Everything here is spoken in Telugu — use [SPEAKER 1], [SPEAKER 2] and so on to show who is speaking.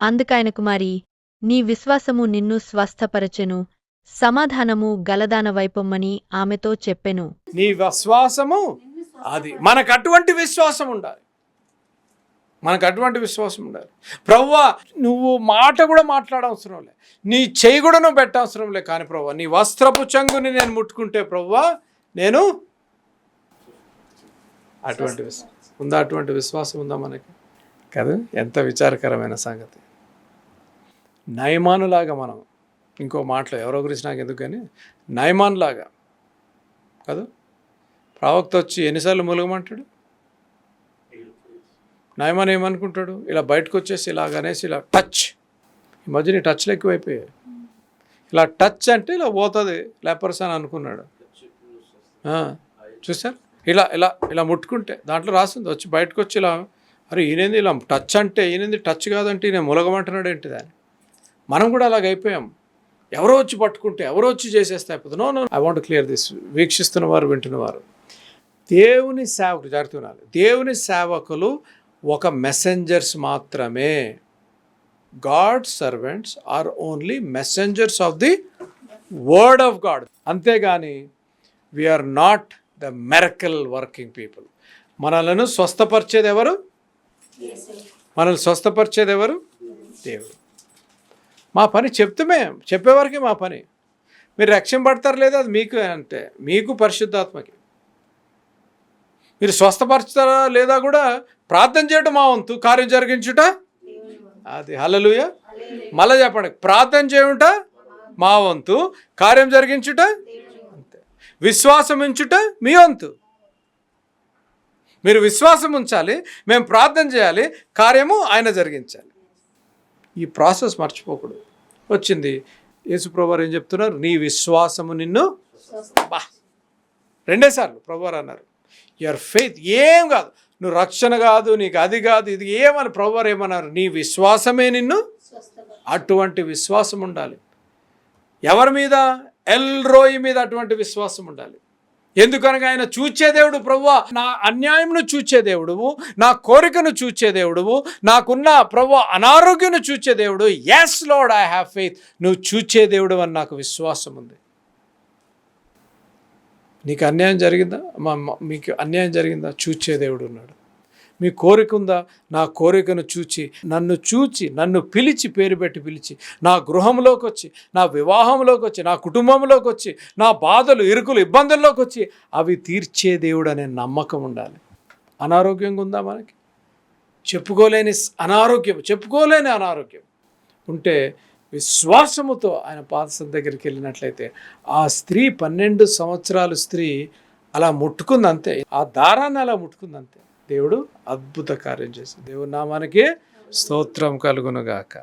[SPEAKER 1] అందుకాయన కుమారి నీ విశ్వాసము నిన్ను స్వస్థపరచెను సమాధానము గలదాన వైపొమ్మని ఆమెతో చెప్పెను.
[SPEAKER 2] నీ విశ్వాసము అది మనకు అటువంటి విశ్వాసం ఉండాలి మనకు అటువంటి విశ్వాసం ఉండాలి ప్రవ్వా నువ్వు మాట కూడా మాట్లాడవసరం లే. నీ చెయ్యి కూడా నువ్వు పెట్టవసరం లే కానీ ప్రవ్వా నీ వస్త్రపు చంగుని నేను ముట్టుకుంటే ప్రవ్వా నేను అటువంటి విశ్వాసం ఉందా అటువంటి విశ్వాసం ఉందా మనకి? కదా ఎంత విచారకరమైన సంగతి. నయమానులాగా మనం ఇంకో మాటలో ఎవరో గురించి నాకు ఎందుకు కానీ నయమాన్లాగా. కదా? ప్రవక్త వచ్చి ఎన్నిసార్లు మూలగమంటాడు? నయమాన్ ఏమనుకుంటాడు? ఇలా బయటకు వచ్చేసి ఇలాగ అనేసి ఇలా టచ్. ఈ మధ్య నీ టచ్లు ఎక్కువైపోయాయి. ఇలా టచ్ అంటే ఇలా పోతుంది లేపర్స్ అని అనుకున్నాడు. చూసారు ఇలా ఇలా ఇలా ముట్టుకుంటే దాంట్లో రాసింది వచ్చి బయటకు వచ్చి ఇలా అరే ఈయనేంది ఇలా టచ్ అంటే ఈయనేంది టచ్ కాదంటే ఈయన ములగమంటున్నాడు ఏంటి దాన్ని? మనం కూడా అలాగ అయిపోయాం. ఎవరో వచ్చి పట్టుకుంటే ఎవరో వచ్చి చేసేస్తే అయిపోతుంది. No no I want clear this వీక్షిస్తున్న వారు వింటున్న వారు దేవుని సేవకులు జాగ్రత్త దేవుని సేవకులు ఒక మెసెంజర్స్ మాత్రమే. God servants are only messengers of the word of God అంతేగాని we are not the miracle working people మనలను స్వస్థపరిచేది ఎవరు? మనల్ని స్వస్థపరిచేది ఎవరు? దేవుడు. మా పని చెప్తమే చెప్పేవారికి మా పని. మీరు రక్షణ పడతారు లేదా అది మీకు అంటే మీకు పరిశుద్ధాత్మకి. మీరు స్వస్థపరుచుతారా లేదా కూడా ప్రార్థన చేయడం మా వంతు కార్యం జరిగించుట అది. హలలుయ మళ్ళా చెప్పండి ప్రార్థన చేయుట మా వంతు కార్యం జరిగించుట అంతే. విశ్వాసం ఉంచుట మీ వంతు. మీరు విశ్వాసం ఉంచాలి మేము ప్రార్థన చేయాలి కార్యము ఆయన జరిగించాలి. ఈ ప్రాసెస్ మర్చిపోకూడదు. వచ్చింది. యేసుప్రభువారు ఏం చెప్తున్నారు? నీ విశ్వాసము నిన్ను బా. రెండేసార్లు ప్రభువారు అన్నారు. యువర్ ఫెయిత్ ఏం కాదు. నువ్వు రక్షణ కాదు నీకు అది కాదు ఇది ఏమని ప్రభువారు ఏమన్నారు? నీ విశ్వాసమే నిన్ను అటువంటి విశ్వాసం ఉండాలి. ఎవరి మీద? ఎల్ రోయి మీద అటువంటి విశ్వాసం ఉండాలి. ఎందుకనగా ఆయన చూచే దేవుడు ప్రవ్వా. నా అన్యాయంను చూచే దేవుడువు నా కోరికను చూచే దేవుడువు నాకున్న ప్రవ్వ అనారోగ్యను చూచే దేవుడు. Yes Lord I have faith నువ్వు చూచే దేవుడు అని నాకు విశ్వాసం ఉంది. నీకు అన్యాయం జరిగిందా? మా మా- మీకు అన్యాయం జరిగిందా? చూచే దేవుడు ఉన్నాడు. మీ కోరిక ఉందా? నా కోరికను చూచి నన్ను చూచి నన్ను పిలిచి పేరు పెట్టి పిలిచి నా గృహంలోకి వచ్చి నా వివాహంలోకి వచ్చి నా కుటుంబంలోకి వచ్చి నా బాధలు ఇరుకులు ఇబ్బందుల్లోకి వచ్చి అవి తీర్చే దేవుడు అనే నమ్మకం ఉండాలి. అనారోగ్యంగా ఉందా మనకి? చెప్పుకోలేని అనారోగ్యం చెప్పుకోలేని అనారోగ్యం. ఉంటే విశ్వాసముతో ఆయన పాదసం దగ్గరికి వెళ్ళినట్లయితే ఆ స్త్రీ పన్నెండు సంవత్సరాలు స్త్రీ అలా ముట్టుకుంది అంతే ఆ దారాన్ని అలా ముట్టుకుంది అంతే దేవుడు అద్భుత కార్యం చేసి దేవుడు నామానికి స్తోత్రం కలుగునుగాక.